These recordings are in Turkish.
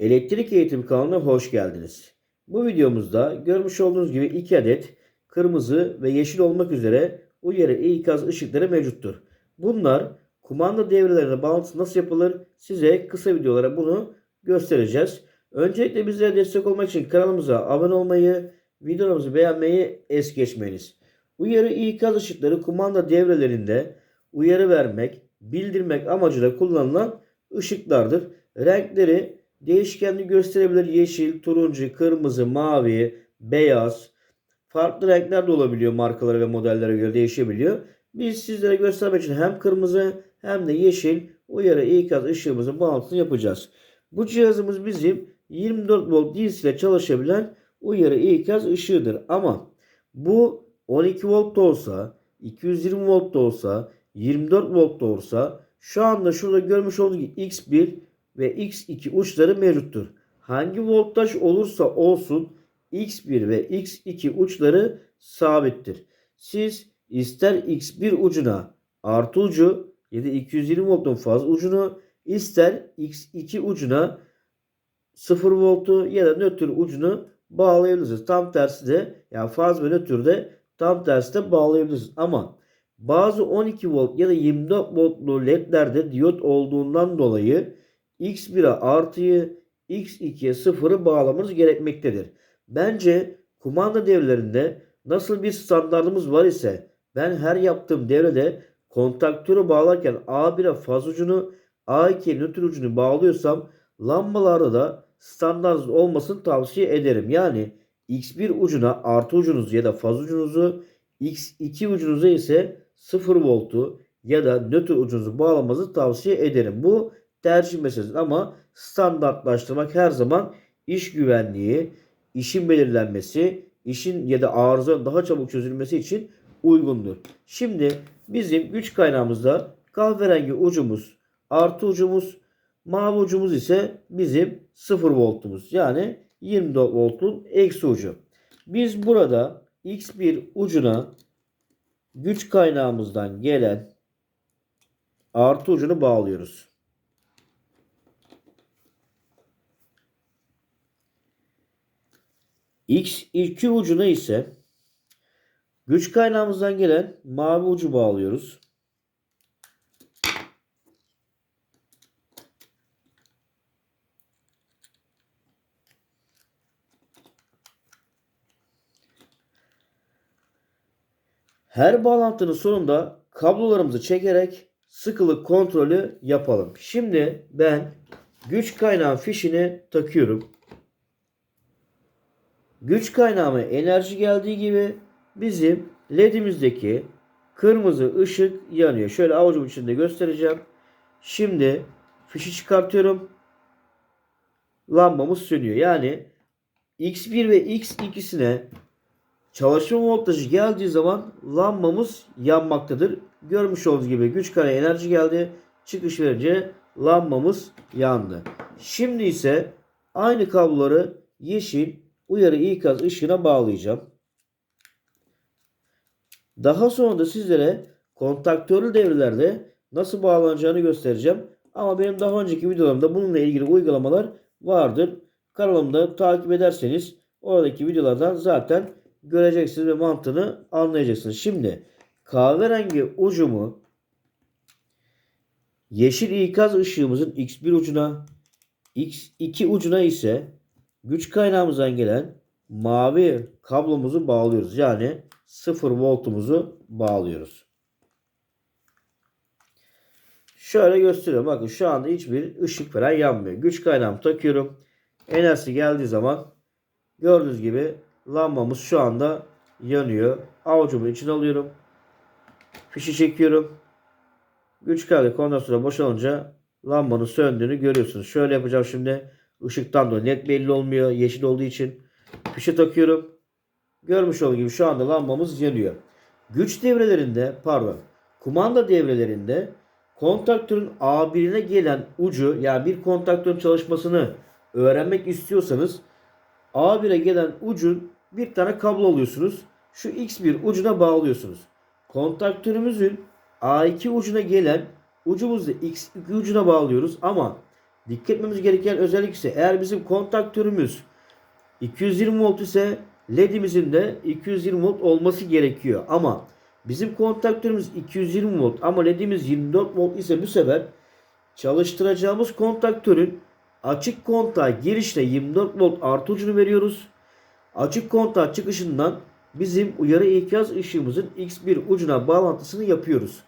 Elektrik Eğitim kanalına hoş geldiniz. Bu videomuzda görmüş olduğunuz gibi 2 adet kırmızı ve yeşil olmak üzere uyarı ikaz ışıkları mevcuttur. Bunlar kumanda devrelerine bağlantısı nasıl yapılır size kısa videolara bunu göstereceğiz. Öncelikle bizlere destek olmak için kanalımıza abone olmayı, videolarımızı beğenmeyi es geçmeyiniz. Uyarı ikaz ışıkları kumanda devrelerinde uyarı vermek, bildirmek amacıyla kullanılan ışıklardır. Renkleri değişkenli gösterebilir. Yeşil, turuncu, kırmızı, mavi, beyaz. Farklı renkler de olabiliyor markalara ve modellere göre değişebiliyor. Biz sizlere göstermek için hem kırmızı hem de yeşil uyarı ikaz ışığımızın bağlantısını yapacağız. Bu cihazımız bizim 24 volt DC ile çalışabilen uyarı ikaz ışığıdır. Ama bu 12 volt da olsa, 220 volt da olsa, 24 volt da olsa şu anda şurada görmüş olduğunuz gibi X1 ve X2 uçları mevcuttur. Hangi voltaj olursa olsun X1 ve X2 uçları sabittir. Siz ister X1 ucuna artı ucu ya da 220 voltun faz ucunu ister X2 ucuna 0 voltu ya da nötr ucunu bağlayabilirsiniz. Tam tersi de yani faz ve nötr de tam tersi de bağlayabilirsiniz. Ama bazı 12 volt ya da 24 voltlu ledlerde diyot olduğundan dolayı X1'e artıyı X2'ye sıfırı bağlamanız gerekmektedir. Bence kumanda devrelerinde nasıl bir standartımız var ise ben her yaptığım devrede kontaktörü bağlarken A1'e faz ucunu A2'ye nötr ucunu bağlıyorsam lambalarda da standart olmasını tavsiye ederim. Yani X1 ucuna artı ucunuzu ya da faz ucunuzu X2 ucunuza ise 0 voltu ya da nötr ucunuzu bağlamanızı tavsiye ederim. Bu tercih meselesi ama standartlaştırmak her zaman iş güvenliği, işin belirlenmesi, işin ya da arızanın daha çabuk çözülmesi için uygundur. Şimdi bizim güç kaynağımızda kahverengi ucumuz, artı ucumuz, mavi ucumuz ise bizim 0 voltumuz. Yani 24 voltun eksi ucu. Biz burada X1 ucuna güç kaynağımızdan gelen artı ucunu bağlıyoruz. X2 ucuna ise güç kaynağımızdan gelen mavi ucu bağlıyoruz. Her bağlantının sonunda kablolarımızı çekerek sıkılık kontrolü yapalım. Şimdi ben güç kaynağı fişini takıyorum. Güç kaynağıma enerji geldiği gibi bizim ledimizdeki kırmızı ışık yanıyor. Şöyle avucum içinde göstereceğim. Şimdi fişi çıkartıyorum. Lambamız sönüyor. Yani X1 ve X2'sine çalışma voltajı geldiği zaman lambamız yanmaktadır. Görmüş olduğunuz gibi güç kaynağı enerji geldi. Çıkış verince lambamız yandı. Şimdi ise aynı kabloları yeşil uyarı ikaz ışığına bağlayacağım. Daha sonra da sizlere kontaktörlü devrelerde nasıl bağlanacağını göstereceğim. Ama benim daha önceki videolarımda bununla ilgili uygulamalar vardır. Kanalımda takip ederseniz oradaki videolardan zaten göreceksiniz ve mantığını anlayacaksınız. Şimdi kahverengi ucumu yeşil ikaz ışığımızın X1 ucuna X2 ucuna ise güç kaynağımızdan gelen mavi kablomuzu bağlıyoruz. Yani 0 voltumuzu bağlıyoruz. Şöyle gösteriyorum. Bakın şu anda hiçbir ışık falan yanmıyor. Güç kaynağımı takıyorum. Enerjisi geldiği zaman gördüğünüz gibi lambamız şu anda yanıyor. Avucumun içine alıyorum. Fişi çekiyorum. Güç kaynağı kondansatörü boşalınca lambanın söndüğünü görüyorsunuz. Şöyle yapacağım şimdi. Işıktan da net belli olmuyor. Yeşil olduğu için. Fişe takıyorum. Görmüş olduğunuz gibi şu anda lambamız yanıyor. Güç devrelerinde pardon kumanda devrelerinde kontaktörün A1'ine gelen ucu yani bir kontaktörün çalışmasını öğrenmek istiyorsanız A1'e gelen ucun bir tane kablo alıyorsunuz. Şu X1 ucuna bağlıyorsunuz. Kontaktörümüzün A2 ucuna gelen ucumuzu X2 ucuna bağlıyoruz ama dikkat etmemiz gereken özellik ise eğer bizim kontaktörümüz 220 volt ise ledimizin de 220 volt olması gerekiyor. Ama bizim kontaktörümüz 220 volt ama ledimiz 24 volt ise bu sefer çalıştıracağımız kontaktörün açık kontağa girişte 24 volt artı ucunu veriyoruz. Açık kontağı çıkışından bizim uyarı ikaz ışığımızın X1 ucuna bağlantısını yapıyoruz.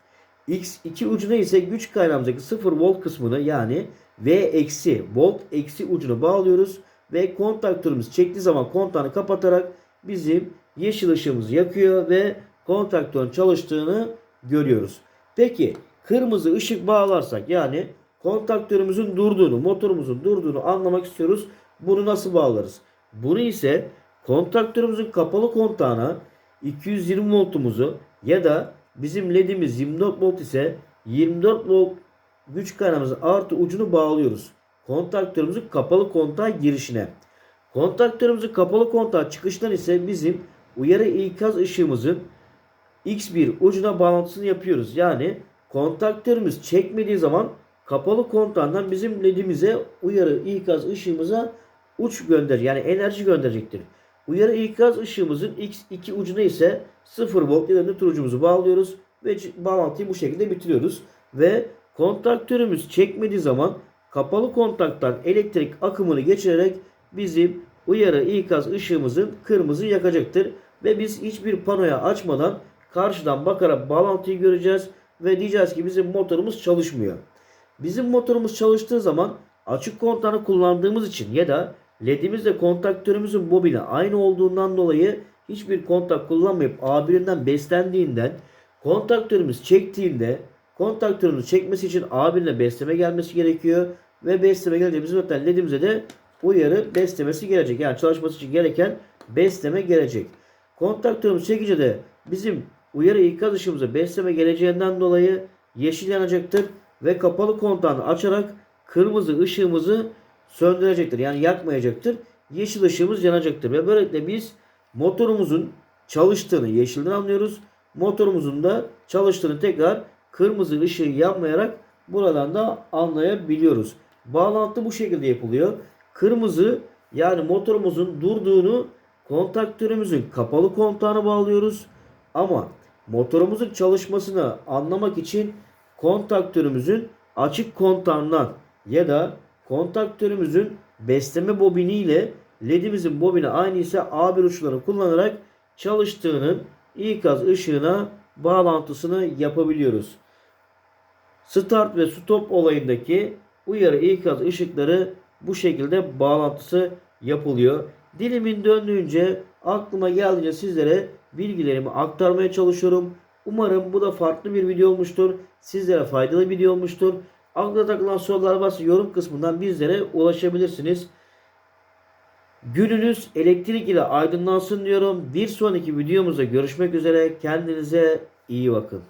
X2 ucuna ise güç kaynağımızdaki 0 volt kısmını yani V eksi volt eksi ucunu bağlıyoruz ve kontaktörümüz çektiği zaman kontağını kapatarak bizim yeşil ışığımızı yakıyor ve kontaktörün çalıştığını görüyoruz. Peki kırmızı ışık bağlarsak yani kontaktörümüzün durduğunu, motorumuzun durduğunu anlamak istiyoruz. Bunu nasıl bağlarız? Bunu ise kontaktörümüzün kapalı kontağına 220 voltumuzu ya da bizim ledimiz 24 volt ise 24 volt güç kaynağımızın artı ucunu bağlıyoruz. Kontaktörümüzün kapalı kontağa girişine. Kontaktörümüzün kapalı kontağa çıkıştan ise bizim uyarı ikaz ışığımızın X1 ucuna bağlantısını yapıyoruz. Yani kontaktörümüz çekmediği zaman kapalı kontağından bizim ledimize uyarı ikaz ışığımıza uç gönder yani enerji gönderecektir. Uyarı ikaz ışığımızın X2 ucuna ise 0 volt ya da nötr ucumuzu bağlıyoruz ve bağlantıyı bu şekilde bitiriyoruz. Ve kontaktörümüz çekmediği zaman kapalı kontaktan elektrik akımını geçirerek bizim uyarı ikaz ışığımızın kırmızı yakacaktır. Ve biz hiçbir panoya açmadan karşıdan bakarak bağlantıyı göreceğiz ve diyeceğiz ki bizim motorumuz çalışmıyor. Bizim motorumuz çalıştığı zaman açık kontağını kullandığımız için ya da ledimizle kontaktörümüzün bobini aynı olduğundan dolayı hiçbir kontak kullanmayıp A1'inden beslendiğinden kontaktörümüz çektiğinde kontaktörümüz çekmesi için A1'ine besleme gelmesi gerekiyor ve besleme gelince bizim zaten ledimize de uyarı beslemesi gelecek. Yani çalışması için gereken besleme gelecek. Kontaktörümüz çekince de bizim uyarı ikaz ışığımıza besleme geleceğinden dolayı yeşil yanacaktır ve kapalı kontağını açarak kırmızı ışığımızı söndürecektir. Yani yakmayacaktır. Yeşil ışığımız yanacaktır ve böylelikle biz motorumuzun çalıştığını yeşilden anlıyoruz. Motorumuzun da çalıştığını tekrar kırmızı ışığı yanmayarak buradan da anlayabiliyoruz. Bağlantı bu şekilde yapılıyor. Kırmızı yani motorumuzun durduğunu kontaktörümüzün kapalı kontağına bağlıyoruz. Ama motorumuzun çalışmasını anlamak için kontaktörümüzün açık kontağından ya da kontaktörümüzün besleme bobini ile ledimizin bobini aynı ise A1 uçlarını kullanarak çalıştığının ikaz ışığına bağlantısını yapabiliyoruz. Start ve stop olayındaki uyarı ikaz ışıkları bu şekilde bağlantısı yapılıyor. Dilimin döndüğünce aklıma geldiğince sizlere bilgilerimi aktarmaya çalışıyorum. Umarım bu da farklı bir video olmuştur. Sizlere faydalı bir video olmuştur. Aklına takılan sorular varsa yorum kısmından bizlere ulaşabilirsiniz. Gününüz elektrik ile aydınlansın diyorum. Bir sonraki videomuzda görüşmek üzere. Kendinize iyi bakın.